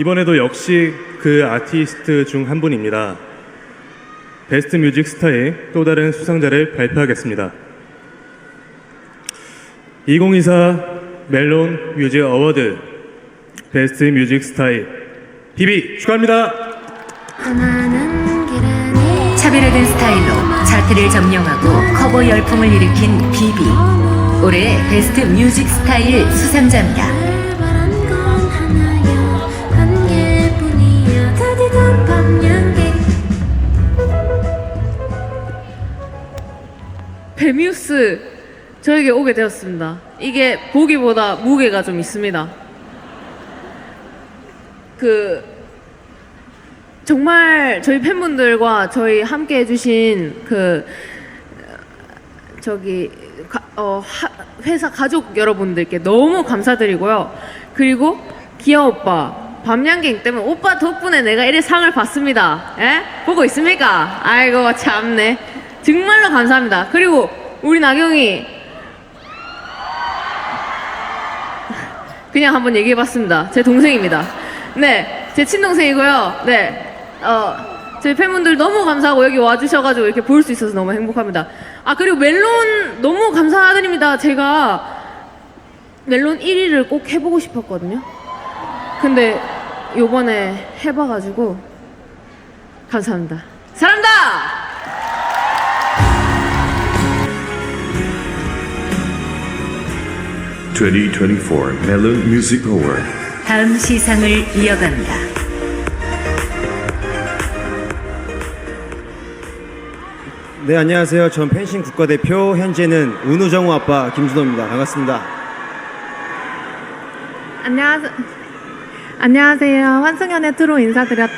이번에도 역시 그 아티스트 중 한 분입니다. 베스트 뮤직 스타의 또 다른 수상자를 발표하겠습니다. 2024 멜론 뮤직 어워드 베스트 뮤직 스타일 비비 축하합니다. 차별화된 스타일로 차트를 점령하고 커버 열풍을 일으킨 비비. 올해 베스트 뮤직 스타일 수상자입니다. 베뮤스 저에게 오게 되었습니다. 이게 보기보다 무게가 좀 있습니다. 그 정말 저희 팬분들과 저희 함께 해주신 그 어, 저기 가- 어, 하- 회사 가족 여러분들께 너무 감사드리고요. 그리고 기아 오빠 밤양갱 때문에 오빠 덕분에 내가 이래 상을 받습니다. 예? 보고 있습니까? 아이고 참네. 정말로 감사합니다. 그리고 우리 나경이 그냥 한번 얘기해봤습니다. 제 동생입니다. 네, 제 친동생이고요. 네, 어, 저희 팬분들 너무 감사하고 여기 와주셔가지고 이렇게 볼 수 있어서 너무 행복합니다. 아 그리고 멜론 너무 감사드립니다. 제가 멜론 1위를 꼭 해보고 싶었거든요. 근데 요번에 해봐가지고 감사합니다. 사랑합니다. 2024 Melon Music Award. 다음 시상을 이어갑니다. 네 안녕하세요. 전 펜싱 국가대표 현재는 은우정우 아빠 김준호입니다. 반갑습니다. 안녕하세요. 안녕하세요. 환승연의 트로 인사드렸다.